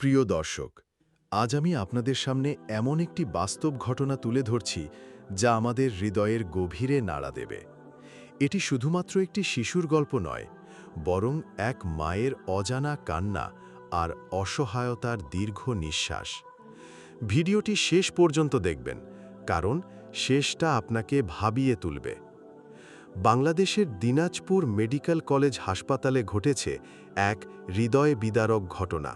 প্রিয় দর্শক, আজ আমি আপনাদের সামনে এমন একটি বাস্তব ঘটনা তুলে ধরছি যা আমাদের হৃদয়ের গভীরে নাড়া দেবে। এটি শুধুমাত্র একটি শিশুর গল্প নয়, বরং এক মায়ের অজানা কান্না আর অসহায়তার দীর্ঘ নিঃশ্বাস। ভিডিওটি শেষ পর্যন্ত দেখবেন, কারণ শেষটা আপনাকে ভাবিয়ে তুলবে। বাংলাদেশের দিনাজপুর মেডিকেল কলেজ হাসপাতালে ঘটেছে এক হৃদয় বিদারক ঘটনা।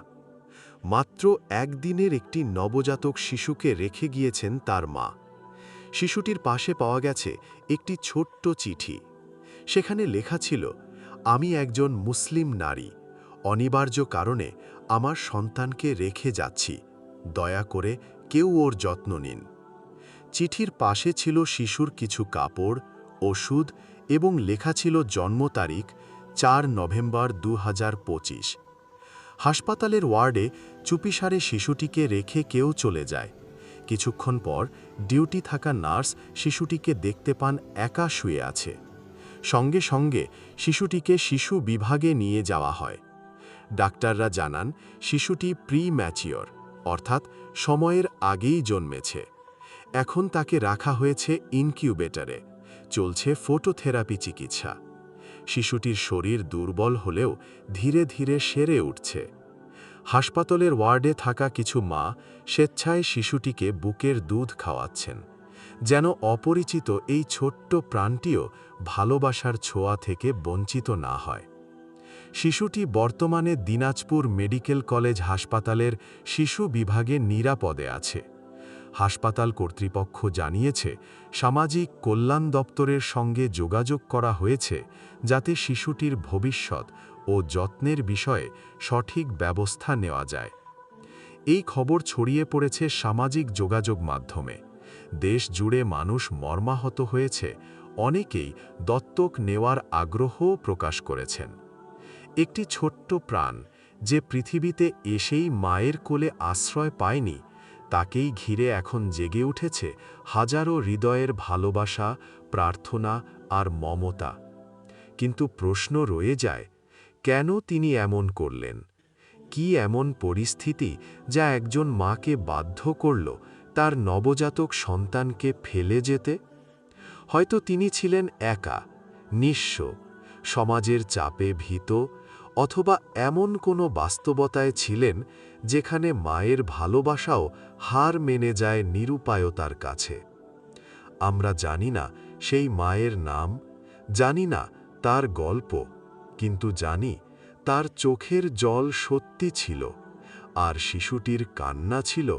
মাত্র একদিনের একটি নবজাতক শিশুকে রেখে গিয়েছেন তার মা। শিশুটির পাশে পাওয়া গেছে একটি ছোট্ট চিঠি। সেখানে লেখা ছিল, আমি একজন মুসলিম নারী। অনিবার্য কারণে আমার সন্তানকে রেখে যাচ্ছি। দয়া করে কেউ ওর যত্ন নিন। চিঠির পাশে ছিল শিশুর কিছু কাপড়, ওষুধ এবং লেখা ছিল জন্ম তারিখ, চার নভেম্বর দু হাজার পঁচিশ। হাসপাতালের ওয়ার্ডে চুপিসারে শিশুটিকে রেখে কেউ চলে যায়। কিছুক্ষণ পর ডিউটি থাকা নার্স শিশুটিকে দেখতে পান একা শুয়ে আছে। সঙ্গে সঙ্গে শিশুটিকে শিশু বিভাগে নিয়ে যাওয়া হয়। ডাক্তাররা জানান, শিশুটি প্রি ম্যাচিওর অর্থাৎ সময়ের আগেই জন্মেছে। এখন তাকে রাখা হয়েছে ইনকিউবেটরে। চলছে ফটোথেরাপি চিকিৎসা। শিশুটির শরীর দুর্বল হলেও ধীরে ধীরে সেরে উঠছে। হাসপাতালের ওয়ার্ডে থাকা কিছু মা স্বেচ্ছায় শিশুটিকে বুকের দুধ খাওয়াচ্ছেন, যেন অপরিচিত এই ছোট্ট প্রাণটিও ভালোবাসার ছোঁয়া থেকে বঞ্চিত না হয়। শিশুটি বর্তমানে দিনাজপুর মেডিকেল কলেজ হাসপাতালের শিশু বিভাগে নিরাপদে আছে। হাসপাতাল কর্তৃপক্ষ জানিয়েছে, সামাজিক কল্যাণ দপ্তরের সঙ্গে যোগাযোগ করা হয়েছে যাতে শিশুটির ভবিষ্যৎ ও যত্নের বিষয়ে সঠিক ব্যবস্থা নেওয়া যায়। এই খবর ছড়িয়ে পড়েছে সামাজিক যোগাযোগ মাধ্যমে। দেশ জুড়ে মানুষ মর্মাহত হয়েছে, অনেকেই দত্তক নেওয়ার আগ্রহও প্রকাশ করেছেন। একটি ছোট্ট প্রাণ যে পৃথিবীতে এসেই মায়ের কোলে আশ্রয় পায়নি, তাকেই ঘিরে এখন জেগে উঠেছে হাজারো হৃদয়ের ভালোবাসা, প্রার্থনা আর মমতা। কিন্তু প্রশ্ন রয়ে যায় কেন তিনি এমন করলেন? কি এমন পরিস্থিতি যা একজন মাকে বাধ্য করল তার নবজাতক সন্তানকে ফেলে যেতে? হয়তো তিনি ছিলেন একা, নিঃস্ব, সমাজের চাপে ভীত, অথবা এমন কোনো বাস্তবতায় ছিলেন যেখানে মায়ের ভালোবাসাও হার মেনে যায় নিরুপায়তার কাছে। আমরা জানি না সেই মায়ের নাম, জানি না তার গল্প কিন্তু জানি তার চোখের জল সত্যি ছিল, আর শিশুটির কান্না ছিল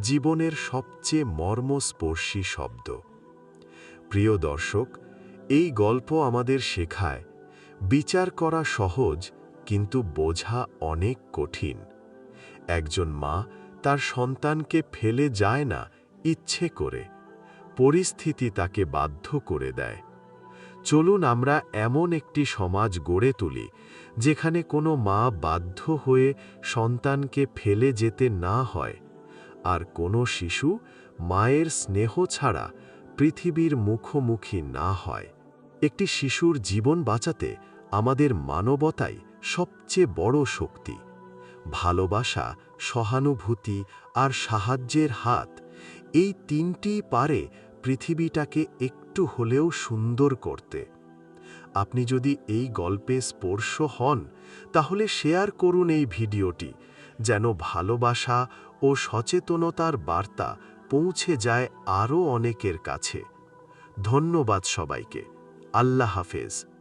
জীবনের সবচেয়ে মর্মস্পর্শী শব্দ। প্রিয় দর্শক, এই গল্প আমাদের শেখায়, বিচার করা সহজ কিন্তু বোঝা অনেক কঠিন। একজন মা তার সন্তানকে ফেলে যায় না ইচ্ছে করে, পরিস্থিতি তাকে বাধ্য করে দেয়। চলুন আমরা এমন একটি সমাজ গড়ে তুলি, যেখানে কোনো মা বাধ্য হয়ে সন্তানকে ফেলে যেতে না হয়, আর কোনো শিশু মায়ের স্নেহ ছাড়া পৃথিবীর মুখোমুখি না হয়। একটি শিশুর জীবন বাঁচাতে আমাদের মানবতাই সবচেয়ে বড় শক্তি। ভালোবাসা, সহানুভূতি আর সাহায্যের হাত এই তিনটি পারে পৃথিবীটাকে একটু হলেও সুন্দর করতে। আপনি যদি এই গল্পে স্পর্শ হন, তাহলে শেয়ার করুন এই ভিডিওটি, যেন ভালোবাসা ও সচেতনতার বার্তা পৌঁছে যায় আরও অনেকের কাছে। ধন্যবাদ সবাইকে। আল্লাহ হাফেজ।